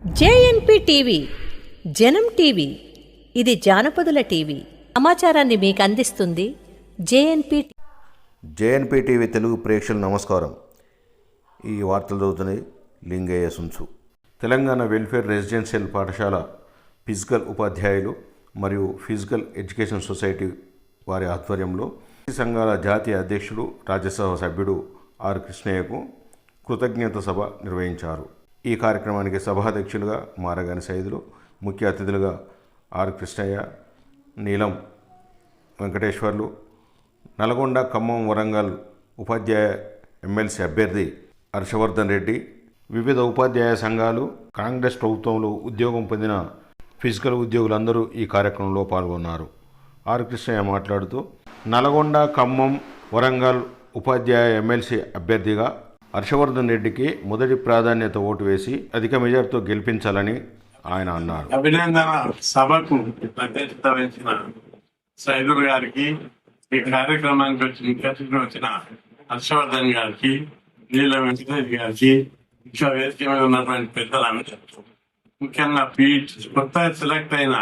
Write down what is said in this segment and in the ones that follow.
JNP TV జనం TV ఇది జానపదుల TV. సమాచారాన్ని మీకు అందిస్తుంది జేఎన్పి జేఎన్పి టీవీ తెలుగు ప్రేక్షకులు నమస్కారం. ఈ వార్తలు చదువుతున్నాయి లింగయ్య సుంచు. తెలంగాణ వెల్ఫేర్ రెసిడెన్షియల్ పాఠశాల ఫిజికల్ ఉపాధ్యాయులు మరియు ఫిజికల్ ఎడ్యుకేషన్ సొసైటీ వారి ఆధ్వర్యంలో ఈ సంఘాల జాతీయ అధ్యక్షుడు రాజ్యసభ సభ్యుడు ఆర్ కృష్ణయ్యకు కృతజ్ఞత సభ నిర్వహించారు. ఈ కార్యక్రమానికి సభాధ్యక్షులుగా మారగాని సైదులు ముఖ్య అతిథులుగా ఆర్. కృష్ణయ్య నీలం వెంకటేశ్వర్లు నల్గొండ ఖమ్మం వరంగల్ ఉపాధ్యాయ ఎమ్మెల్సీ అభ్యర్థి హర్షవర్ధన్ రెడ్డి వివిధ ఉపాధ్యాయ సంఘాలు కాంగ్రెస్ ప్రభుత్వంలో ఉద్యోగం పొందిన ఫిజికల్ ఉద్యోగులందరూ ఈ కార్యక్రమంలో పాల్గొన్నారు. ఆర్. కృష్ణయ్య మాట్లాడుతూ నల్గొండ ఖమ్మం వరంగల్ ఉపాధ్యాయ ఎమ్మెల్సీ అభ్యర్థిగా హర్షవర్ధన్ రెడ్డికి మొదటి ప్రాధాన్యత ఓటు వేసి అధిక మెజార్టీతో గెలిపించాలని ఆయన అన్నారు. అభినందన సభకు అధ్యక్షత వహించిన సైదుర్ గారికి ఈ కార్యక్రమానికి వచ్చిన వచ్చిన హర్షవర్ధన్ గారికి నీల వెంకటేష్ గారికి ఇంకా వేదిక మీద ఉన్నటువంటి పెద్దలందరూ ముఖ్యంగా పీఈటీ కొత్త సెలెక్ట్ అయిన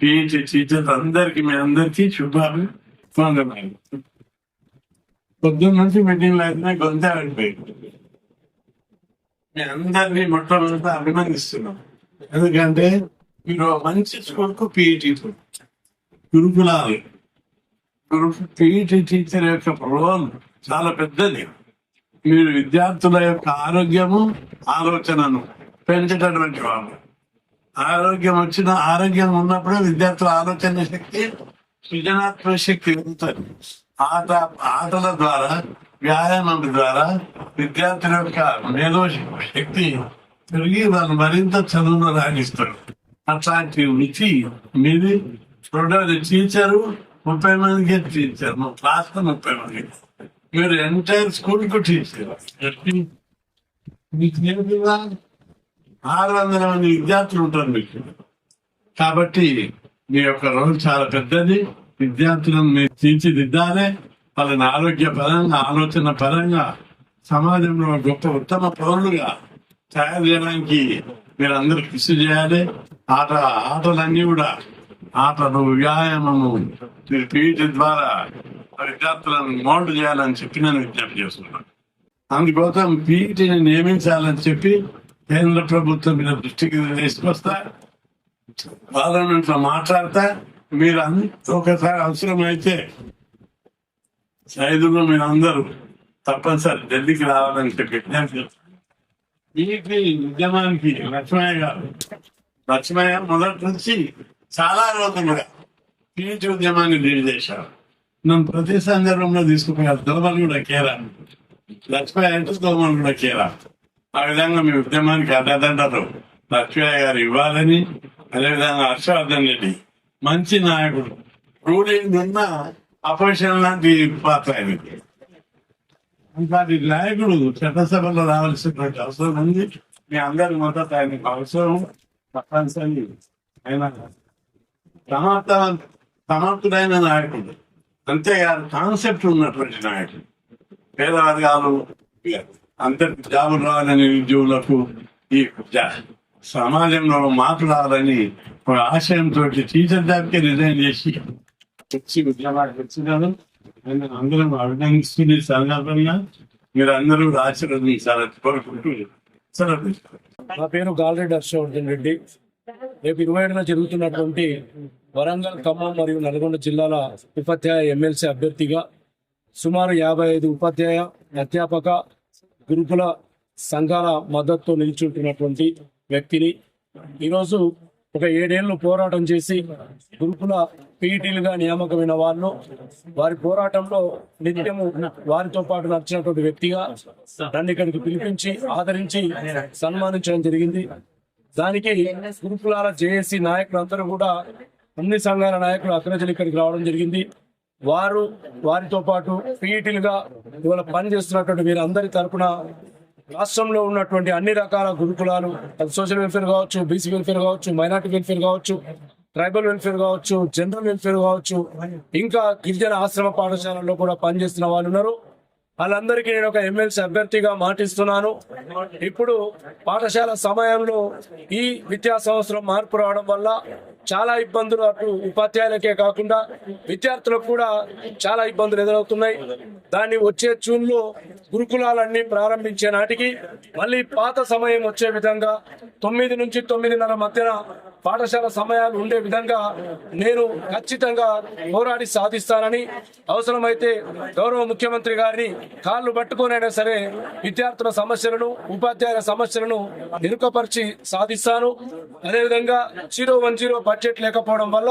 పీఈటీ టీచర్స్ అందరికి మీ అందరికీ శుభాలు. పొద్దున్న నుంచి మీటింగ్ లేకుండా గొంతే ఆడిపోయింది మీ అందరినీ మొట్టమొదట అభినందిస్తున్నాం ఎందుకంటే మీరు మంచి స్కూల్కు పీఈటీ గురుకులాలు. గురు పీఈటీ టీచర్ యొక్క ప్రభావం చాలా పెద్దది. మీరు విద్యార్థుల యొక్క ఆరోగ్యము ఆలోచనను పెంచేటటువంటి వాళ్ళు. ఆరోగ్యం వచ్చిన ఆరోగ్యం ఉన్నప్పుడే విద్యార్థుల ఆలోచన శక్తి సృజనాత్మక శక్తి పెరుగుతుంది. ఆట ఆటల ద్వారా వ్యాయామం ద్వారా విద్యార్థుల యొక్క మేధో శక్తి పెరిగి వాళ్ళు మరింత చదువును రాణిస్తారు. అట్లాంటి రుచి మీది. చూడాలి టీచరు ముప్పై మందికి టీచర్. మా క్లాస్లో ముప్పై మంది. మీరు ఎంటైర్ స్కూల్కు టీచర్. మీకు నేర్పుగా ఆరు వందల మంది విద్యార్థులు ఉంటారు మీకు. కాబట్టి మీ యొక్క రోల్ చాలా పెద్దది. విద్యార్థులను మీరు తీర్చిదిద్దాలి. వాళ్ళని ఆరోగ్య పరంగా ఆలోచన పరంగా సమాజంలో గొప్ప ఉత్తమ పౌరులుగా తయారు చేయడానికి మీరు అందరూ కృషి చేయాలి. ఆట ఆటలన్నీ కూడా ఆటలు వ్యాయామము మీరు పీఈటీ ద్వారా విద్యార్థులను మోల్డ్ చేయాలని చెప్పి నేను విజ్ఞప్తి చేస్తున్నాను. అందుకోసం పీఈటీని నియమించాలని చెప్పి కేంద్ర ప్రభుత్వం మీద దృష్టికి తీసుకొస్తా. పార్లమెంట్లో మాట్లాడతా. మీరు ఒకసారి అవసరమైతే ఐదులో మీరు అందరూ తప్పనిసరి ఢిల్లీకి రావాలని చెప్పి విజ్ఞప్తి ఉద్యమానికి లక్ష్మయ్య గారు లక్ష్మయ్య మొదటి నుంచి చాలా రోజులుగా పీహెచ్ ఉద్యమాన్ని లీడ్ చేశారు. నన్ను ప్రతి సందర్భంలో తీసుకుపోయారు. దోమలు కూడా కేరా లక్ష్మయ్య అంటే దోమలు కూడా కేరా ఆ విధంగా మీ ఉద్యమానికి అడ్డదండలు లక్ష్మయ్య గారు ఇవ్వాలని అదేవిధంగా హర్షవర్ధన్ రెడ్డి మంచి నాయకుడు. రూలింగ్ ఉన్న అపోజిషన్ లాంటి పాత్ర ఆయనకి అలాంటి నాయకుడు చట్టసభలో రావాల్సినటువంటి అవసరం ఉంది. మీ అందరి మద్దతు ఆయనకు అవసరం. తప్పనిసరి ఆయన సమర్థ సమర్థుడైన నాయకుడు. అంతేకాదు కాన్సెప్ట్ ఉన్నటువంటి నాయకుడు. పేద వర్గాలు అందరికి జాబులు రావాలని ఉద్యోగులకు ఈ సమాజంలో మార్పు రావాలని ఆశయంతో టీచర్ దానికి రిజైన్ చేసి వచ్చి ఉద్యమాలు వచ్చినారు నేను అందరం అభినందిస్తున్న సందర్భంగా మీరు అందరూ ఆశీర్వదించాలని కోరుకుంటూ సెలవు నా పేరు గాలరెడ్డి హర్షవర్ధన్ రెడ్డి. రేపు ఇరవై ఏడున జరుగుతున్నటువంటి వరంగల్ ఖమ్మం మరియు నల్గొండ జిల్లాల ఉపాధ్యాయ ఎమ్మెల్సీ అభ్యర్థిగా సుమారు యాభై ఐదు ఉపాధ్యాయ అధ్యాపక గురుకుల సంఘాల మద్దతుతో నిల్చుంటున్నటువంటి వ్యక్తిని ఈరోజు ఒక ఏడేళ్ళు పోరాటం చేసి గురుకుల పీఈటీలుగా నియామకమైన వాళ్ళు వారి పోరాటంలో నిత్యము వారితో పాటు నడిచినటువంటి వ్యక్తిగా నన్ను ఇక్కడికి పిలిపించి ఆదరించి సన్మానించడం జరిగింది. దానికి గురుకులాల జేఏసీ నాయకులందరూ కూడా అన్ని సంఘాల నాయకులు అగ్రజలు ఇక్కడికి రావడం జరిగింది. వారు వారితో పాటు పీఈటీలుగా ఇవాళ పనిచేస్తున్నటువంటి వీరందరి తరపున రాష్ట్రంలో ఉన్నటువంటి అన్ని రకాల గురుకులాలు అది సోషల్ వెల్ఫేర్ కావచ్చు బీసీ వెల్ఫేర్ కావచ్చు మైనార్టీ వెల్ఫేర్ కావచ్చు ట్రైబల్ వెల్ఫేర్ కావచ్చు జనరల్ వెల్ఫేర్ కావచ్చు ఇంకా గిరిజన ఆశ్రమ పాఠశాలల్లో కూడా పనిచేస్తున్న వాళ్ళు ఉన్నారు. వాళ్ళందరికీ నేను ఒక ఎమ్మెల్సీ అభ్యర్థిగా మాటిస్తున్నాను. ఇప్పుడు పాఠశాల సమయంలో ఈ విద్యా సంవత్సరం మార్పు రావడం వల్ల చాలా ఇబ్బందులు అటు ఉపాధ్యాయులకే కాకుండా విద్యార్థులకు కూడా చాలా ఇబ్బందులు ఎదురవుతున్నాయి. దాన్ని వచ్చే జూన్లో గురుకులాలన్నీ ప్రారంభించే నాటికి మళ్ళీ పాత సమయం వచ్చే విధంగా తొమ్మిది నుంచి తొమ్మిదిన్నర మధ్యన పాఠశాల సమయాలు ఉండే విధంగా నేను ఖచ్చితంగా పోరాడి సాధిస్తానని అవసరమైతే గౌరవ ముఖ్యమంత్రి గారిని కాళ్ళు పట్టుకునైనా సరే విద్యార్థుల సమస్యలను ఉపాధ్యాయుల సమస్యలను నిరుకపరిచి సాధిస్తాను. అదేవిధంగా జీరో వన్ జీరో బడ్జెట్ లేకపోవడం వల్ల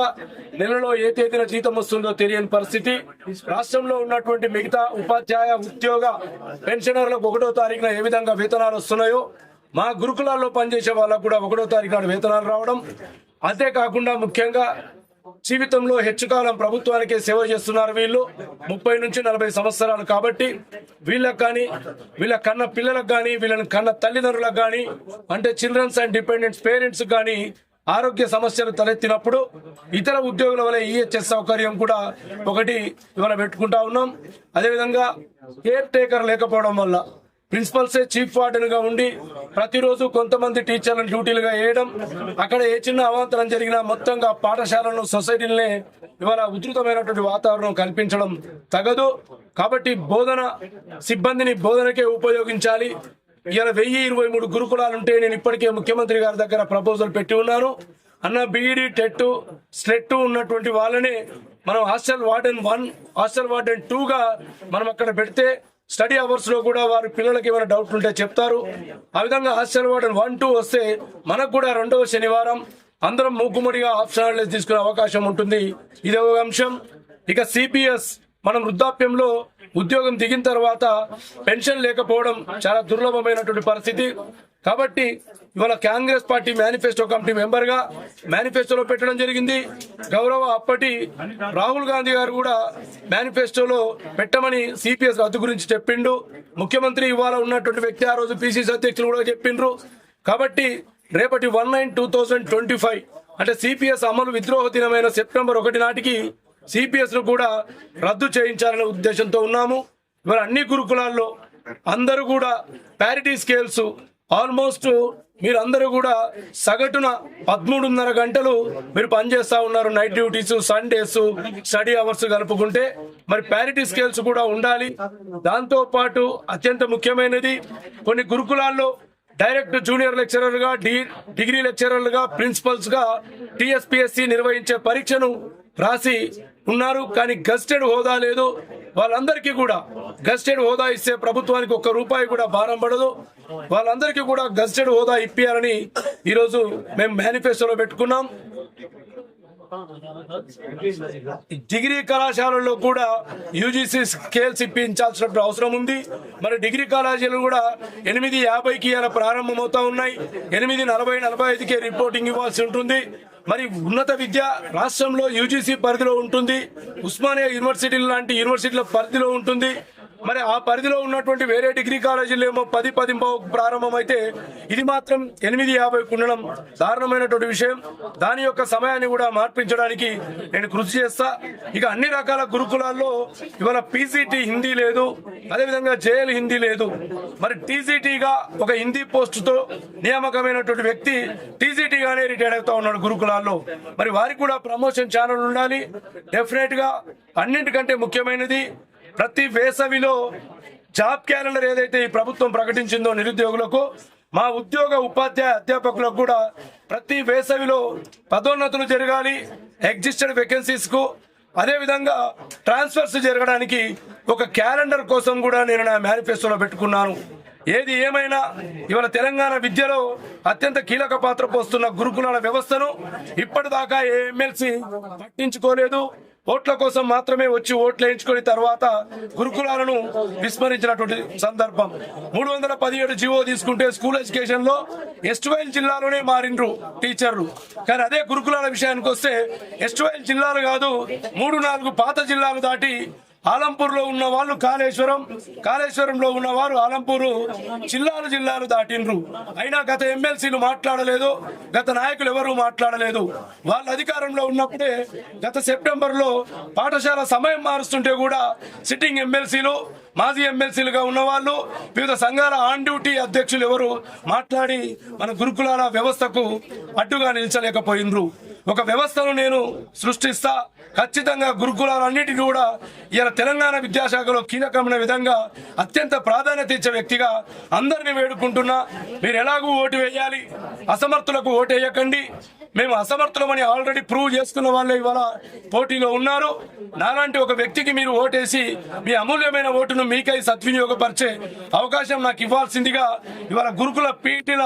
నెలలో ఏ తేదీన జీతం వస్తుందో తెలియని పరిస్థితి. రాష్ట్రంలో ఉన్నటువంటి మిగతా ఉపాధ్యాయ ఉద్యోగ పెన్షనర్లకు ఒకటో తారీఖున ఏ విధంగా వేతనాలు వస్తున్నాయో మా గురుకులాల్లో పనిచేసే వాళ్ళకు కూడా ఒకటో తారీఖు నాడు వేతనాలు రావడం. అంతేకాకుండా ముఖ్యంగా జీవితంలో హెచ్చుకాలం ప్రభుత్వానికే సేవ చేస్తున్నారు వీళ్ళు. ముప్పై నుంచి నలభై సంవత్సరాలు కాబట్టి వీళ్ళకి కానీ వీళ్ళ కన్న పిల్లలకు కానీ వీళ్ళని కన్న తల్లిదండ్రులకు కానీ అంటే చిల్డ్రన్స్ అండ్ డిపెండెంట్స్ పేరెంట్స్ కానీ ఆరోగ్య సమస్యలు తలెత్తినప్పుడు ఇతర ఉద్యోగుల వల్ల ఈహెచ్ఎస్ సౌకర్యం కూడా ఒకటి ఇవాళ పెట్టుకుంటా ఉన్నాం. అదేవిధంగా కేర్ టేకర్ లేకపోవడం వల్ల ప్రిన్సిపల్సే చీఫ్ వార్డెన్గా ఉండి ప్రతిరోజు కొంతమంది టీచర్లను డ్యూటీలుగా వేయడం అక్కడ ఏ చిన్న అవాంతరం జరిగినా మొత్తంగా పాఠశాలను సొసైటీలనే ఇవాళ ఉధృతమైనటువంటి వాతావరణం కల్పించడం తగదు. కాబట్టి బోధన సిబ్బందిని బోధనకే ఉపయోగించాలి. ఇవాళ వెయ్యి ఇరవై మూడు గురుకులాలు ఉంటే నేను ఇప్పటికే ముఖ్యమంత్రి గారి దగ్గర ప్రపోజల్ పెట్టి ఉన్నాను. అన్న బీఈడి టెట్ స్లెట్ ఉన్నటువంటి వాళ్ళని మనం hostel warden one hostel warden టూగా మనం అక్కడ పెడితే స్టడీ అవర్స్లో కూడా వారి పిల్లలకి ఏమైనా డౌట్ ఉంటే చెప్తారు. ఆ విధంగా హాస్టల్ వార్డెన్ వన్ టూ వస్తే మనకు కూడా రెండవ శనివారం. అందరం మూకుమ్మడిగా ఆప్షనల్ తీసుకునే అవకాశం ఉంటుంది. ఇది ఒక అంశం. ఇక సిపిఎస్ మనం వృద్ధాప్యంలో ఉద్యోగం దిగిన తర్వాత పెన్షన్ లేకపోవడం చాలా దుర్లభమైనటువంటి పరిస్థితి. కాబట్టి ఇవాళ కాంగ్రెస్ పార్టీ మేనిఫెస్టో కమిటీ మెంబర్గా మేనిఫెస్టోలో పెట్టడం జరిగింది. గౌరవ అప్పటి రాహుల్ గాంధీ గారు కూడా మేనిఫెస్టోలో పెట్టమని సిపిఎస్ రద్దు గురించి చెప్పిండు. ముఖ్యమంత్రి ఇవాళ ఉన్నటువంటి వ్యక్తి ఆ రోజు పిసిసి అధ్యక్షులు కూడా చెప్పిండ్రు. కాబట్టి రేపటి one nine two thousand twenty five అంటే సిపిఎస్ అమలు విద్రోహ దినమైన సెప్టెంబర్ ఒకటి నాటికి సిపిఎస్ను కూడా రద్దు చేయించాలనే ఉద్దేశంతో ఉన్నాము. ఇవాళ అన్ని గురుకులాల్లో అందరూ కూడా ప్యారిటీ స్కేల్స్ ఆల్మోస్ట్ మీరు అందరూ కూడా సగటున పదమూడున్నర గంటలు మీరు పనిచేస్తా ఉన్నారు. Night duties Sundays study hours కలుపుకుంటే మరి ప్యారిటీ స్కేల్స్ కూడా ఉండాలి. దాంతో పాటు అత్యంత ముఖ్యమైనది కొన్ని గురుకులాల్లో డైరెక్ట్ జూనియర్ లెక్చరర్గా డి డిగ్రీ లెక్చరర్లుగా ప్రిన్సిపల్స్గా టీఎస్పీఎస్సీ నిర్వహించే పరీక్షను రాసి ఉన్నారు. కానీ గస్టెడ్ హోదా లేదు. వాళ్ళందరికీ కూడా గస్టెడ్ హోదా ఇస్తే ప్రభుత్వానికి ఒక్క రూపాయి కూడా భారం పడదు. వాళ్ళందరికీ కూడా గస్టెడ్ హోదా ఇప్పియాలని ఈరోజు మేము మేనిఫెస్టోలో పెట్టుకున్నాం. డిగ్రీ కళాశాలల్లో కూడా యూజీసీ స్కేల్స్ ఇప్పించాల్సిన అవసరం ఉంది. మరి డిగ్రీ కళాశాలలు కూడా ఎనిమిది యాభైకి ఇలా ప్రారంభమవుతా ఉన్నాయి. ఎనిమిది నలభై నలభై ఐదుకే రిపోర్టింగ్ ఇవ్వాల్సి ఉంటుంది. మరి ఉన్నత విద్య రాష్ట్రంలో యూజీసీ పరిధిలో ఉంటుంది. ఉస్మానియా యూనివర్సిటీ లాంటి యూనివర్సిటీల పరిధిలో ఉంటుంది. మరి ఆ పరిధిలో ఉన్నటువంటి వేరే డిగ్రీ కాలేజీలు ఏమో పది పది ప్రారంభమైతే ఇది మాత్రం ఎనిమిది యాభై ఉండడం దారుణమైనటువంటి విషయం. దాని యొక్క సమయాన్ని కూడా మార్పించడానికి నేను కృషి చేస్తా. ఇక అన్ని రకాల గురుకులాల్లో ఇవాళ పీసీటీ హిందీ లేదు అదేవిధంగా జేఎల్ హిందీ లేదు. మరి టీసీటీగా ఒక హిందీ పోస్టుతో నియామకమైనటువంటి వ్యక్తి టీసీటీగానే రిటైర్ అవుతా ఉన్నాడు గురుకులాల్లో. మరి వారికి కూడా ప్రమోషన్ ఛానల్ ఉండాలి. డెఫినెట్గా అన్నింటికంటే ముఖ్యమైనది ప్రతి వేసవిలో జాబ్ క్యాలెండర్ ఏదైతే ఈ ప్రభుత్వం ప్రకటించిందో నిరుద్యోగులకు మా ఉద్యోగ ఉపాధ్యాయ అధ్యాపకులకు కూడా ప్రతి వేసవిలో పదోన్నతులు జరగాలి ఎగ్జిస్టెడ్ వేకెన్సీస్కు. అదేవిధంగా ట్రాన్స్ఫర్స్ జరగడానికి ఒక క్యాలెండర్ కోసం కూడా నేను నా మేనిఫెస్టోలో పెట్టుకున్నాను. ఏది ఏమైనా ఇవాళ తెలంగాణ విద్యలో అత్యంత కీలక పాత్ర పోస్తున్న గురుకులాల వ్యవస్థను ఇప్పటిదాకా ఏ ఎమ్మెల్సీ పట్టించుకోలేదు. ఓట్ల కోసం మాత్రమే వచ్చి ఓట్లు వేయించుకుని తర్వాత గురుకులాలను విస్మరించినటువంటి సందర్భం. మూడు వందల పదిహేడు జీవో తీసుకుంటే స్కూల్ ఎడ్యుకేషన్లో ఎస్టువైల్ జిల్లాలోనే మారిండ్రు టీచర్లు. కానీ అదే గురుకులాల విషయానికి వస్తే ఎస్టువైల్ జిల్లాలు కాదు మూడు నాలుగు పాత జిల్లాలు దాటి ఆలంపూర్లో ఉన్న వాళ్ళు కాళేశ్వరం కాళేశ్వరంలో ఉన్న వారు ఆలంపూరు జిల్లాలు జిల్లాలు దాటిండ్రు. అయినా గత ఎమ్మెల్సీలు మాట్లాడలేదు గత నాయకులు ఎవరు మాట్లాడలేదు. వాళ్ళ అధికారంలో ఉన్నప్పుడే గత సెప్టెంబర్లో పాఠశాల సమయం మారుస్తుంటే కూడా సిట్టింగ్ ఎమ్మెల్సీలు మాజీ ఎమ్మెల్సీలుగా ఉన్న వాళ్ళు వివిధ సంఘాల ఆన్ డ్యూటీ అధ్యక్షులు ఎవరు మాట్లాడి మన గురుకులాల వ్యవస్థకు అడ్డుగా నిలిచలేకపోయినరు ఒక వ్యవస్థను నేను సృష్టిస్తా ఖచ్చితంగా గురుకులాలన్నిటిని కూడా ఇలా తెలంగాణ విద్యాశాఖలో కీలకమైన విధంగా అత్యంత ప్రాధాన్యత ఇచ్చే వ్యక్తిగా అందరినీ వేడుకుంటున్నా. మీరు ఎలాగూ ఓటు వేయాలి. అసమర్థులకు ఓటు వేయకండి. మేము అసమర్థులమని ఆల్రెడీ ప్రూవ్ చేసుకున్న వాళ్ళే ఇవాళ పోటీలో ఉన్నారు. నాలాంటి ఒక వ్యక్తికి మీరు ఓటేసి మీ అమూల్యమైన ఓటును మీకై సద్వినియోగపరిచే అవకాశం నాకు ఇవ్వాల్సిందిగా ఇవాళ గురుకుల పీటీల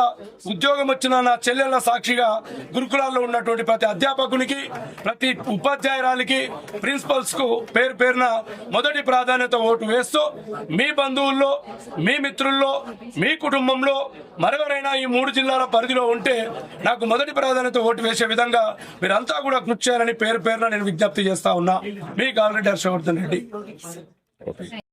ఉద్యోగం వచ్చిన నా చెల్లెళ్ళ సాక్షిగా గురుకులాల్లో ఉన్నటువంటి ప్రతి అధ్యాపకునికి ప్రతి ఉపాధ్యాయురాలికి ప్రిన్సిపల్స్కు పేరు పేరున మొదటి ప్రాధాన్యత ఓటు వేస్తూ మీ బంధువుల్లో మీ మిత్రుల్లో మీ కుటుంబంలో మరెవరైనా ఈ మూడు జిల్లాల పరిధిలో ఉంటే నాకు మొదటి ప్రాధాన్యత ఓటు వేసే విధంగా మీరంతా కూడా కృషి చేయాలని పేరు పేరున నేను విజ్ఞప్తి చేస్తా ఉన్నా. మీ కాలరెడ్డి హర్షవర్ధన్ రెడ్డి.